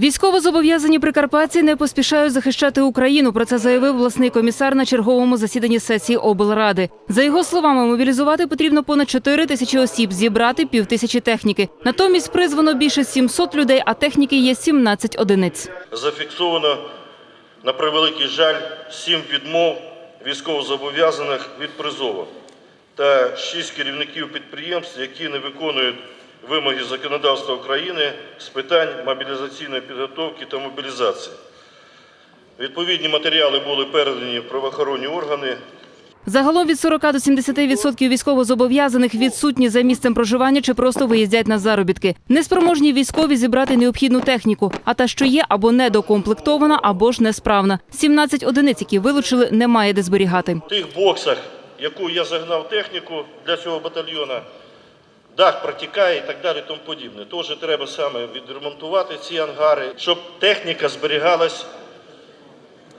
Військовозобов'язані прикарпатці не поспішають захищати Україну. Про це заявив власний комісар на черговому засіданні сесії облради. За його словами, мобілізувати потрібно понад 4 тисячі осіб, зібрати півтисячі техніки. Натомість призвано більше 700 людей, а техніки є 17 одиниць. Зафіксовано, на превеликий жаль, сім відмов військовозобов'язаних від призову та шість керівників підприємств, які не виконують вимоги законодавства України з питань мобілізаційної підготовки та мобілізації. Відповідні матеріали були передані в правоохоронні органи. Загалом від 40 до 70 відсотків військовозобов'язаних відсутні за місцем проживання чи просто виїздять на заробітки. Неспроможні військові зібрати необхідну техніку, а та, що є, або недокомплектована, або ж несправна. 17 одиниць, які вилучили, немає де зберігати. В тих боксах, яку я загнав техніку для цього батальйона, дах протікає і так далі, тому подібне. Тож треба саме відремонтувати ці ангари, щоб техніка зберігалась,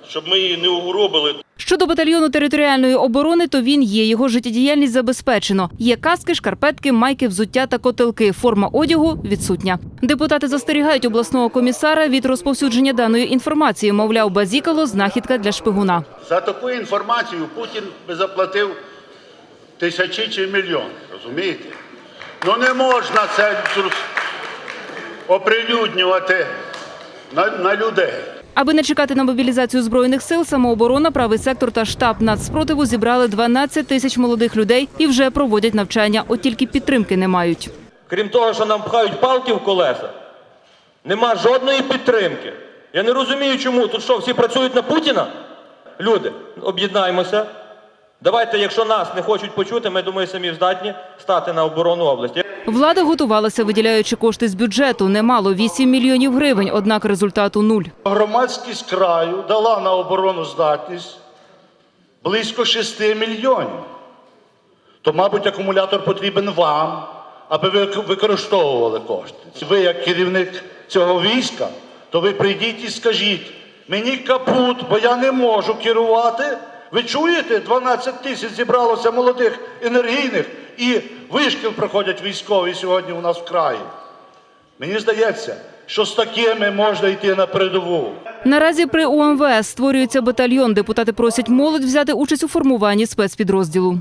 щоб ми її не угробили. Щодо батальйону територіальної оборони, то він є. Його життєдіяльність забезпечено. Є каски, шкарпетки, майки, взуття та котелки. Форма одягу відсутня. Депутати застерігають обласного комісара від розповсюдження даної інформації. Мовляв, базікало знахідка для шпигуна. За таку інформацію Путін би заплатив тисячі чи мільйон. Розумієте? Ну не можна це оприлюднювати на, на людей. Аби не чекати на мобілізацію збройних сил, самооборона, правий сектор та штаб нацспротиву зібрали 12 тисяч молодих людей і вже проводять навчання. От тільки підтримки не мають. Крім того, що нам пхають палки в колеса, нема жодної підтримки. Я не розумію, чому. Тут що, всі працюють на Путіна? Люди, об'єднаємося. Давайте, якщо нас не хочуть почути, ми думаю, самі здатні стати на оборону області. Влада готувалася, виділяючи кошти з бюджету. Немало 8 мільйонів гривень, однак результату нуль. Громадськість краю дала на оборону здатність близько 6 мільйонів. То, мабуть, акумулятор потрібен вам, аби ви використовували кошти. Ви, як керівник цього війська, то ви прийдіть і скажіть, мені капут, бо я не можу керувати. Ви чуєте, 12 тисяч зібралося молодих енергійних і вишкіл проходять військові сьогодні у нас в краї. Мені здається, що з такими можна йти на передову. Наразі при УМВС створюється батальйон. Депутати просять молодь взяти участь у формуванні спецпідрозділу.